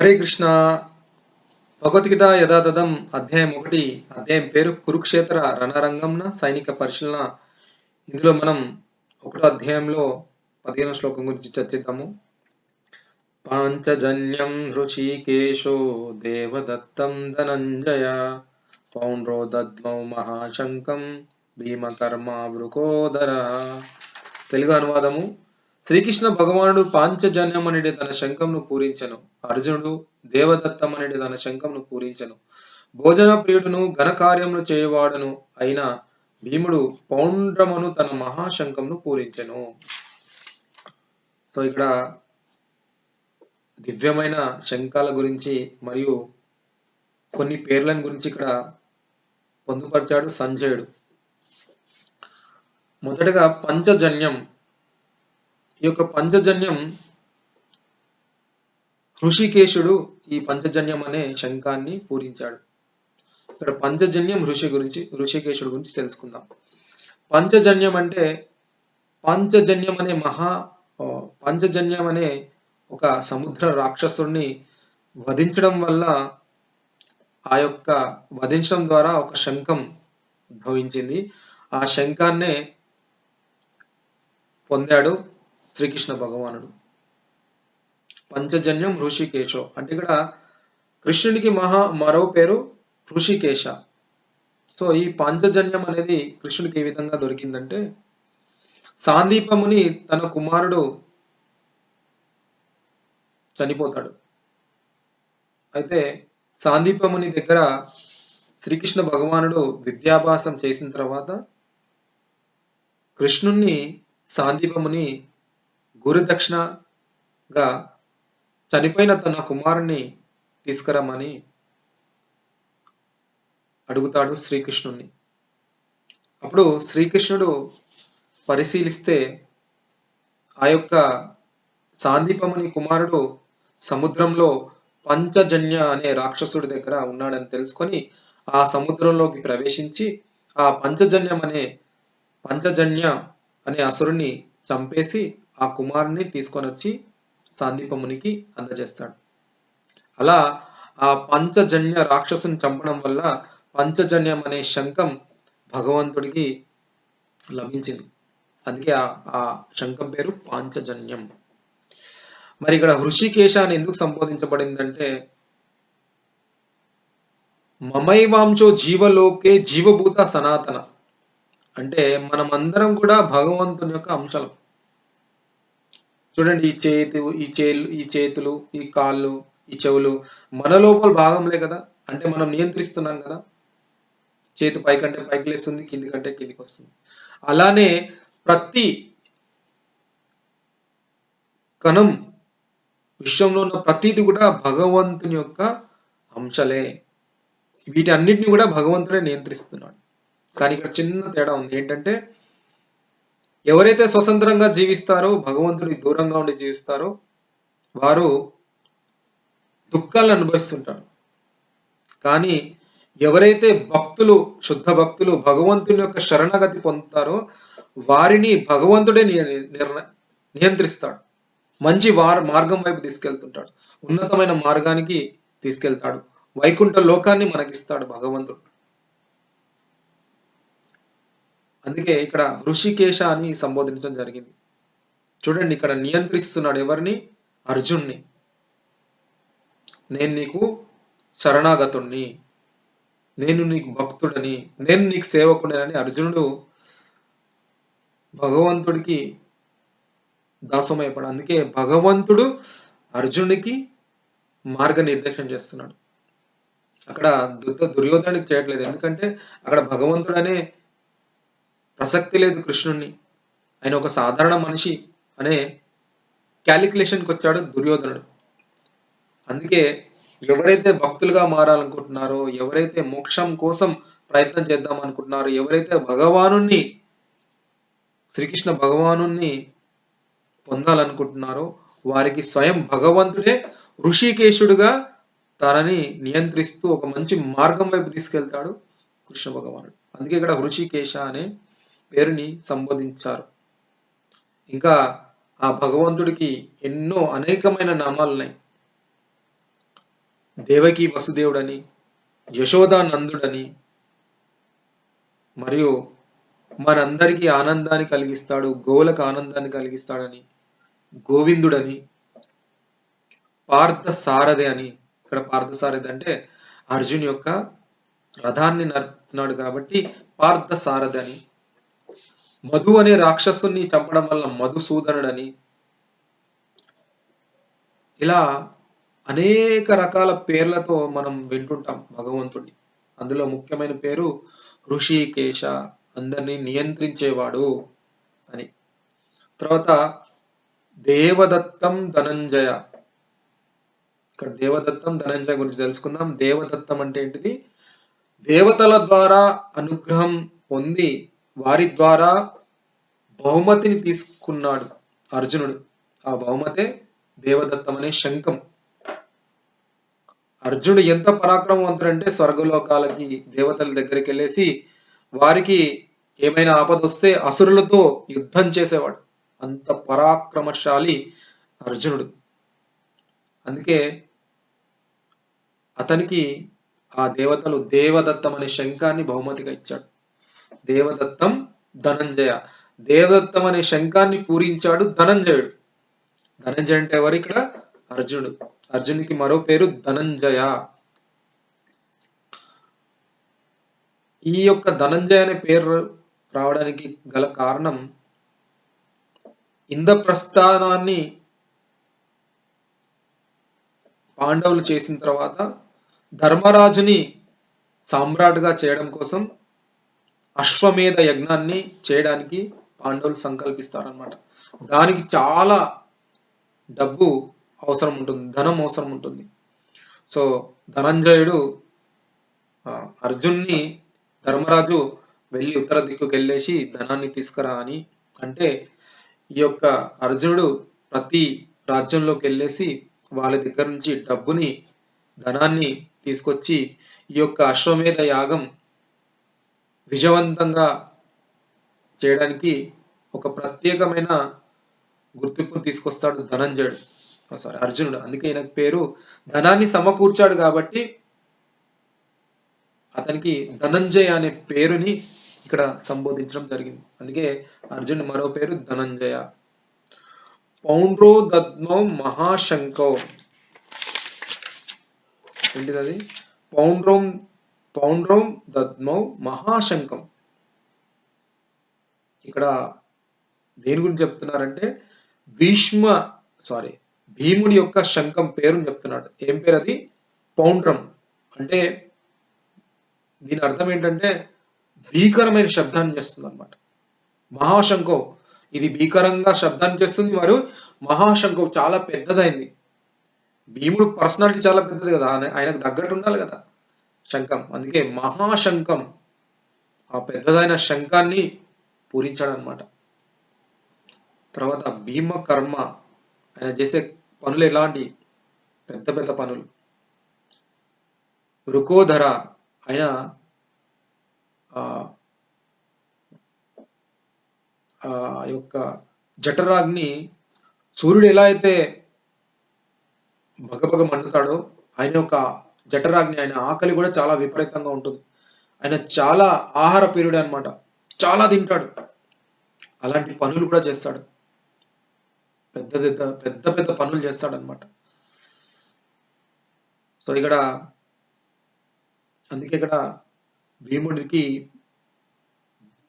హరే కృష్ణ. భగవద్గీత యథాతథం అధ్యాయం ఒకటి అధ్యాయం పేరు కురుక్షేత్ర రణరంగంన సైనిక పరిశీలన. ఇందులో మనం ఒకటో అధ్యాయంలో పదిహేను శ్లోకం గురించి చర్చిద్దాము. పాంచజన్యం ఋషికేశో దేవదత్తం ధనంజయ పౌండ్రో దద్మౌ మహాశంకం భీమకర్మ వృకోదర. తెలుగు అనువాదము శ్రీకృష్ణ భగవానుడు పాంచజన్యం అనేది తన శంఖంను పూరించను. అర్జునుడు దేవదత్తం తన శంఖంను పూరించను. భోజన ప్రియుడును ఘనకార్యములు చేయవాడును అయిన భీముడు పౌండ్రమును తన మహాశంఖంను పూరించను. సో ఇక్కడ దివ్యమైన శంఖాల గురించి మరియు కొన్ని పేర్లను గురించి ఇక్కడ పొందుపరిచాడు సంజయుడు. మొదటగా పంచజన్యం. ఈ యొక్క పంచజన్యం ఋషికేశుడు ఈ పంచజన్యం అనే శంఖాన్ని పూరించాడు. ఇక్కడ పంచజన్యం ఋషి గురించి ఋషికేశుడు గురించి తెలుసుకుందాం. పంచజన్యం అంటే పంచజన్యం అనే మహా పంచజన్యం అనే ఒక సముద్ర రాక్షసుడిని వధించడం వల్ల ఆ యొక్క వధించడం ద్వారా ఒక శంఖం ఉద్భవించింది. ఆ శంఖాన్నే పొందాడు. శ్రీకృష్ణ భగవానుడు. పంచజన్యం ఋషికేశో అంటే ఇక్కడ కృష్ణుడికి మహా మరో పేరు ఋషికేశ సో ఈ పంచజన్యం అనేది కృష్ణుడికి ఏ విధంగా దొరికిందంటే సాందీపముని తన కుమారుడు చనిపోతాడు. అయితే సాందీపముని దగ్గర శ్రీకృష్ణ భగవానుడు విద్యాభ్యాసం చేసిన తర్వాత కృష్ణుణ్ణి సాందీపముని గురుదక్షిణగా చనిపోయిన తన కుమారుణ్ణి తీసుకురమ్మని అడుగుతాడు శ్రీకృష్ణుణ్ణి. అప్పుడు శ్రీకృష్ణుడు పరిశీలిస్తే ఆ యొక్క సాందీపముని కుమారుడు సముద్రంలో పంచజన్య అనే రాక్షసుడి దగ్గర ఉన్నాడని తెలుసుకొని ఆ సముద్రంలోకి ప్రవేశించి ఆ పంచజన్యం అనే పంచజన్య అనే అసురుణ్ణి చంపేసి ఆ కుమారుని తీసుకొని వచ్చి సాందీపమునికి అందజేస్తాడు. అలా ఆ పంచజన్య రాక్షసుని చంపడం వల్ల పంచజన్యం అనే శంఖం భగవంతుడికి లభించింది. అందుకే ఆ శంఖం పేరు పాంచజన్యం. మరి ఇక్కడ హృషికేశ అని ఎందుకు సంబోధించబడిందంటే మమైవాంశో జీవలోకే జీవభూత సనాతన. అంటే మనమందరం కూడా భగవంతుని యొక్క అంశాలు. చూడండి ఈ చేతి ఈ చేలు ఈ చేతులు ఈ కాళ్ళు ఈ చెవులు మన లోపల భాగంలే కదా? అంటే మనం నియంత్రిస్తున్నాం కదా? చేతి పైకంటే పైకి లేస్తుంది కింది కంటే కిందికి వస్తుంది. అలానే ప్రతి కణం విశ్వంలో ఉన్న ప్రతిది కూడా భగవంతుని యొక్క అంశలే. వీటి అన్నిటిని కూడా భగవంతుడే నియంత్రిస్తున్నాడు. కానీ ఇక్కడ చిన్న తేడా ఉంది. ఏంటంటే ఎవరైతే స్వతంత్రంగా జీవిస్తారో భగవంతుడికి దూరంగా ఉండి జీవిస్తారో వారు దుఃఖాలను అనుభవిస్తుంటారు. కానీ ఎవరైతే భక్తులు శుద్ధ భక్తులు భగవంతుని యొక్క శరణగతి పొందుతారో వారిని భగవంతుడే నియంత్రిస్తాడు. మంచి వార్ మార్గం వైపు తీసుకెళ్తుంటాడు. ఉన్నతమైన మార్గానికి తీసుకెళ్తాడు. వైకుంఠ లోకాన్ని మనకిస్తాడు భగవంతుడు. అందుకే ఇక్కడ ఋషికేశ అని సంబోధించడం జరిగింది. చూడండి ఇక్కడ నియంత్రిస్తున్నాడు ఎవరిని? అర్జున్ని. నేను నీకు శరణాగతుణ్ణి. నేను నీకు భక్తుడని. నేను నీకు సేవకుడని అర్జునుడు భగవంతుడికి దాసమైపోయాడు అందుకే భగవంతుడు అర్జునుడికి మార్గనిర్దేశం చేస్తున్నాడు. అక్కడ దుర్ద దుర్యోధనుడికి చేయట్లేదు. ఎందుకంటే అక్కడ భగవంతుడు అనే ప్రసక్తి లేదు కృష్ణుణ్ణి. ఆయన ఒక సాధారణ మనిషి అనే క్యాలిక్యులేషన్కి వచ్చాడు దుర్యోధనుడు. అందుకే ఎవరైతే భక్తులుగా మారాలనుకుంటున్నారో ఎవరైతే మోక్షం కోసం ప్రయత్నం చేద్దాం అనుకుంటున్నారో ఎవరైతే భగవాను శ్రీకృష్ణ భగవాను పొందాలనుకుంటున్నారో వారికి స్వయం భగవంతుడే ఋషికేశుడుగా తనని నియంత్రిస్తూ ఒక మంచి మార్గం వైపు తీసుకెళ్తాడు కృష్ణ భగవానుడు. అందుకే ఇక్కడ ఋషికేశ అనే పేరుని సంబోధించారు. ఇంకా ఆ భగవంతుడికి ఎన్నో అనేకమైన నామాలున్నాయి. దేవకి వసుదేవుడని యశోదానందుడని మరియు మనందరికీ ఆనందాన్ని కలిగిస్తాడు గోవులకు ఆనందాన్ని కలిగిస్తాడని గోవిందుడని పార్థ సారథి అని ఇక్కడ పార్థ సారథి అంటే అర్జున్ యొక్క రథాన్ని నడుపుతున్నాడు కాబట్టి పార్థ సారథి అని. మధు అనే రాక్షసుని చంపడం వల్ల మధుసూదనుడని ఇలా అనేక రకాల పేర్లతో మనం వింటుంటాం భగవంతుడిని అందులో ముఖ్యమైన పేరు ఋషికేశ అందరినీ నియంత్రించేవాడు అని. తర్వాత దేవదత్తం ధనంజయ. ఇక్కడ దేవదత్తం ధనంజయ గురించి తెలుసుకుందాం. దేవదత్తం అంటే ఏంటిది? దేవతల ద్వారా అనుగ్రహం పొంది వారి ద్వారా బహుమతిని తీసుకున్నాడు అర్జునుడు. ఆ బహుమతే దేవదత్తం అనే శంఖం. అర్జునుడు ఎంత పరాక్రమవంతుడంటే స్వర్గలోకాలకి దేవతల దగ్గరికి వెళ్ళేసి వారికి ఏమైనా ఆపద వస్తే అసురులతో యుద్ధం చేసేవాడు. అంత పరాక్రమశాలి అర్జునుడు. అందుకే అతనికి ఆ దేవతలు దేవదత్తం అనే శంఖాన్ని బహుమతిగా ఇచ్చాడు. దేవదత్తం ధనంజయ. దేవదత్తం అనే శంఖాన్ని పూరించాడు ధనంజయుడు. ధనంజయ అంటే ఎవరు ఇక్కడ? అర్జునుడు. అర్జునుడికి మరో పేరు ధనంజయ. ఈ యొక్క ధనంజయ అనే పేరు రావడానికి గల కారణం ఇంద్రప్రస్థానాన్ని పాండవులు చేసిన తర్వాత ధర్మరాజుని సామ్రాట్గా చేయడం కోసం అశ్వమేధ యజ్ఞాన్ని చేయడానికి పాండవులు సంకల్పిస్తారనమాట దానికి చాలా డబ్బు అవసరం ఉంటుంది ధనం అవసరం ఉంటుంది. సో ధనంజయుడు అర్జున్ని ధర్మరాజు వెళ్ళి ఉత్తర దిక్కుకు వెళ్ళేసి ధనాన్ని తీసుకురా అని అంటే ఈ యొక్క అర్జునుడు ప్రతి రాజ్యంలోకి వెళ్ళేసి వాళ్ళ దగ్గర నుంచి డబ్బుని ధనాన్ని తీసుకొచ్చి ఈ యొక్క అశ్వమేధ యాగం విజయవంతంగా చేయడానికి ఒక ప్రత్యేకమైన గుర్తింపు తీసుకొస్తాడు ధనంజయుడు. Oh, సారీ అర్జునుడు. అందుకే ఈయనకు పేరు ధనాన్ని సమకూర్చాడు కాబట్టి అతనికి ధనంజయ అనే పేరుని ఇక్కడ సంబోధించడం జరిగింది. అందుకే అర్జున్ మరో పేరు ధనంజయ. పౌండ్రో దద్మో మహాశంకో. ఏంటిది అది? పౌండ్రోం పౌండ్రం దద్మౌ మహాశంకం ఇక్కడ దేని గురించి చెప్తున్నారంటే భీష్మ సారీ భీముడి యొక్క శంఖం పేరుని చెప్తున్నాడు. ఏం పేరు అది? పౌండ్రం. అంటే దీని అర్థం ఏంటంటే భీకరమైన శబ్దాన్ని చేస్తుంది అనమాట మహాశంఖం. ఇది భీకరంగా శబ్దాన్ని చేస్తుంది మరియు మహాశంఖం చాలా పెద్దదైంది. భీముడు పర్సనాలిటీ చాలా పెద్దది కదా. ఆయనకు తగ్గట్టు ఉండాలి కదా. శంఖం. అందుకే మహాశంఖం. ఆ పెద్దదైన శంఖాన్ని పూరించాడనమాట తర్వాత భీమ కర్మ. ఆయన చేసే పనులు ఎలాంటి? పెద్ద పెద్ద పనులు. రుకోధర ఆయన ఆ ఆ యొక్క జఠరాగ్ని సూర్యుడు ఎలా అయితే భగభగ మండుతాడో ఆయన యొక్క జఠరాగ్ని ఆయన ఆకలి కూడా చాలా విపరీతంగా ఉంటుంది. ఆయన చాలా ఆహార ప్రియుడు అన్నమాట. చాలా తింటాడు. అలాంటి పనులు కూడా చేస్తాడు. పెద్ద పెద్ద పెద్ద పెద్ద పనులు చేస్తాడనమాట సో ఇక్కడ అందుకే ఇక్కడ భీముడికి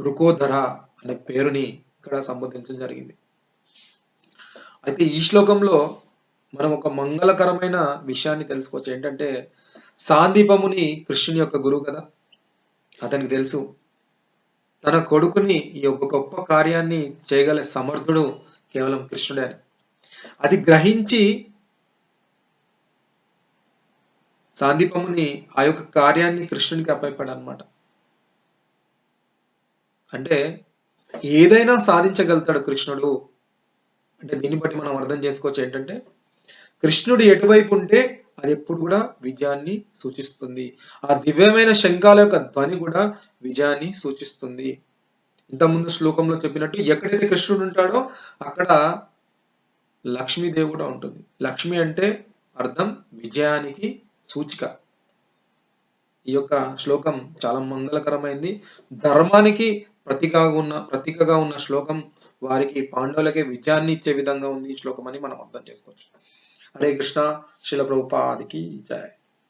రుకోధర అనే పేరుని ఇక్కడ సంబోధించడం జరిగింది. అయితే ఈ శ్లోకంలో మనం ఒక మంగళకరమైన విషయాన్ని తెలుసుకోవచ్చు. ఏంటంటే సాందీపముని కృష్ణుని యొక్క గురువు కదా? అతనికి తెలుసు. తన కొడుకుని ఈ యొక్క గొప్ప కార్యాన్ని చేయగల సమర్థుడు కేవలం కృష్ణుడే అని. అది గ్రహించి సాందీపముని ఆ యొక్క కార్యాన్ని కృష్ణునికి అప్పైపాడు అనమాట అంటే ఏదైనా సాధించగలుగుతాడు కృష్ణుడు. అంటే దీన్ని బట్టి మనం అర్థం చేసుకోవచ్చు ఏంటంటే కృష్ణుడు ఎటువైపు ఉంటే అది ఎప్పుడు కూడా విజయాన్ని సూచిస్తుంది. ఆ దివ్యమైన శంఖాల యొక్క ధ్వని కూడా విజయాన్ని సూచిస్తుంది. ఇంతకుముందు శ్లోకంలో చెప్పినట్టు ఎక్కడైతే కృష్ణుడు ఉంటాడో అక్కడ లక్ష్మీదేవి కూడా ఉంటుంది. లక్ష్మి అంటే అర్థం విజయానికి సూచిక. ఈ యొక్క శ్లోకం చాలా మంగళకరమైంది. ధర్మానికి ప్రతీకగా ఉన్న ప్రతీకగా ఉన్న శ్లోకం వారికి పాండవులకే విజయాన్ని ఇచ్చే విధంగా ఉంది ఈ శ్లోకం అని మనం అర్థం చేసుకోవచ్చు. హరే కృష్ణ శిల ప్రభుపాదికి జయ